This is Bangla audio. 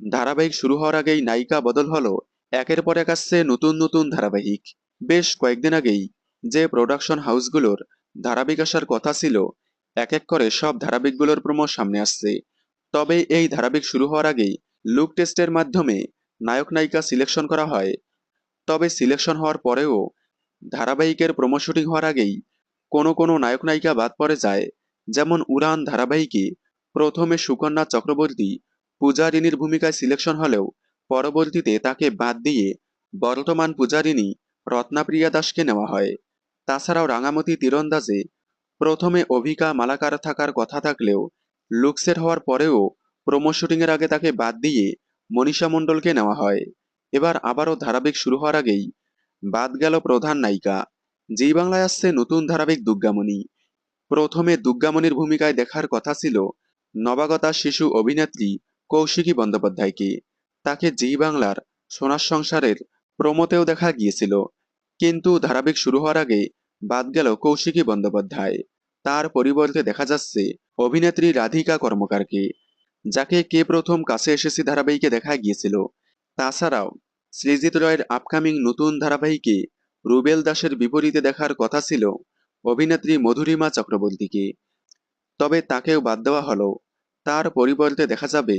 ধারাবাহিক শুরু হওয়ার আগেই নায়িকা বদল হলো, একের পর এক আসছে নতুন নতুন ধারাবাহিক। বেশ কয়েকদিন আগেই যে প্রোডাকশন হাউসগুলোর ধারাবাহিক আসার কথা ছিল, এক এক করে সব ধারাবাহিকগুলোর প্রমো সামনে আসছে। তবে এই ধারাবাহিক শুরু হওয়ার আগেই লুক টেস্টের মাধ্যমে নায়ক নায়িকা সিলেকশন করা হয়। তবে সিলেকশন হওয়ার পরেও ধারাবাহিকের প্রমো শুটিং হওয়ার আগেই কোনো কোনো নায়ক নায়িকা বাদ পড়ে যায়। যেমন উড়ান ধারাবাহিকে প্রথমে সুকন্যা চক্রবর্তী পূজারিনীর ভূমিকায় সিলেকশন হলেও পরবর্তীতে তাকে বাদ দিয়ে বর্তমান পূজারিনী রত্নাপ্রিয়া দাসকে নেওয়া হয়। তাছাড়াও রাঙামতি তীরন্দাজে প্রথমে অভিকা মালাকার থাকার কথা থাকলেও লুকসের হওয়ার পরেও প্রমো শুটিংয়ের আগে তাকে বাদ দিয়ে মনীষা মণ্ডলকে নেওয়া হয়। এবার আবারও ধারাবাহিক শুরু হওয়ার আগেই বাদ গেল প্রধান নায়িকা। জি বাংলায় আসছে নতুন ধারাবাহিক দুর্গামণি প্রথমে দুর্গামণির ভূমিকায় দেখার কথা ছিল নবাগতা শিশু অভিনেত্রী কৌশিকী বন্দ্যোপাধ্যায়কে তাকে জি বাংলার সোনার সংসারের প্রমোতেও দেখা গিয়েছিল। কিন্তু ধারাবাহিক শুরু হওয়ার আগে বাদ গেল কৌশিকী বন্দ্যোপাধ্যায়। তার পরিবর্তে দেখা যাচ্ছে অভিনেত্রী রাধিকা কর্মকারকে যাকে কে প্রথম কাছে এসেছি ধারাবাহিকে দেখা গিয়েছিল। তাছাড়াও সৃজিত রয়ের আপকামিং নতুন ধারাবাহিকে রুবেল দাসের বিপরীতে দেখার কথা ছিল অভিনেত্রী মধুরিমা চক্রবর্তীকে। তবে তাকেও বাদ দেওয়া হলো। তার পরিবর্তে দেখা যাবে